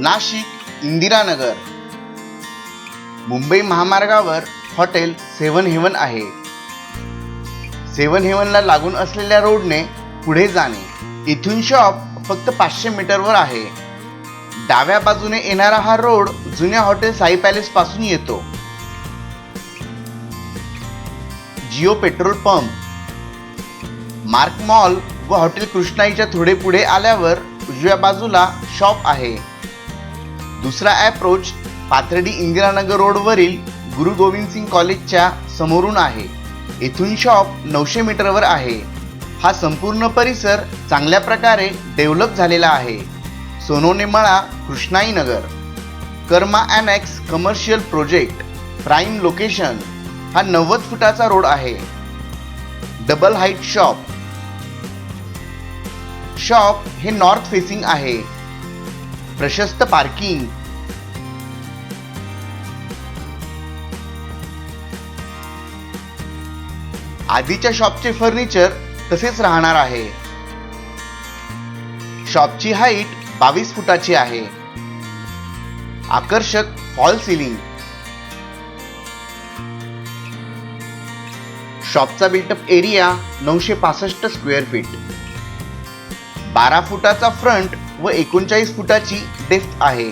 नाशिक इंदिरानगर. मुंबई महामार्गावर hotel seven heaven आहे. सेवन हेवनला लागून असलेल्या रोडने पुढे जाणे इथून शॉप फक्त पाचशे मीटरवर आहे. डाव्या बाजूने येणारा हा रोड जुन्या हॉटेल साई पॅलेस पासून येतो. Jio petrol pump. Mark mall व हॉटेल कृष्णाईच्या थोडे पुढे आल्यावर उजव्या बाजूला शॉप आहे. दुसरा अप्रोच पाथर्डी इंदिरानगर रोडवरील गुरु गोविंद सिंग कॉलेजच्या समोरून आहे. येथून शॉप नऊशे मीटरवर आहे. हा संपूर्ण परिसर चांगल्या प्रकारे डेव्हलप झालेला आहे. सोनोने मळा Krishnai Nagar. Karma annex commercial project prime location हा नव्वद फुटाचा रोड आहे. डबल हाईट शॉप शॉप हे नॉर्थ फेसिंग आहे. प्रशस्त पार्किंग. आधीच्या शॉपचे फर्निचर तसेच राहणार आहे. शॉपची हाईट बावीस फुटाची आहे. आकर्षक फॉल सिलिंग. शॉपचा बिल्टअप एरिया नऊशे पासष्ट स्क्वेअर फीट. बारा फुटाचा फ्रंट व एकोणचाळीस फुटाची डेप्थ आहे.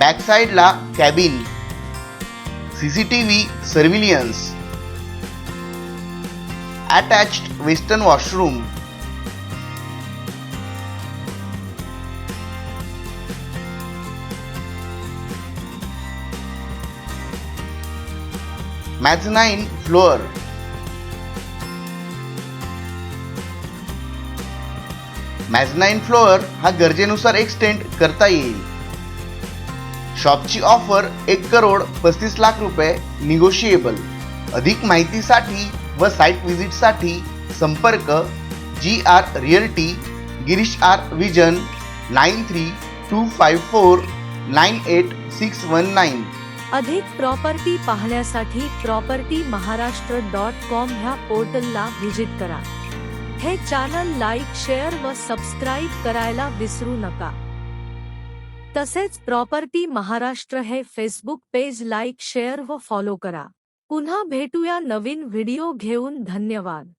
बॅकसाइडला cabin CCTV surveillance attached western washroom mezzanine floor mezzanine floor हा गरजेनुसार एक्सटेंड करता येईल. शॉपची ऑफर एक करोड पस्तीस लाख रुपये निगोशिएबल. अधिक माहितीसाठी व साईट व्हिजिटसाठी संपर्क G R realty Girish R Vijan nine three two five four nine eight six one nine. अधिक प्रॉपर्टी पाहण्यासाठी प्रॉपर्टी महाराष्ट्र डॉट कॉम ह्या पोर्टलला व्हिजिट करा. हे चॅनल लाईक, शेअर व सबस्क्राईब करायला विसरू नका. तसेच प्रॉपर्टी महाराष्ट्र हे फेसबुक पेज लाइक शेयर व फॉलो करा. पुन्हा भेटूया नवीन व्हिडिओ घेऊन. धन्यवाद.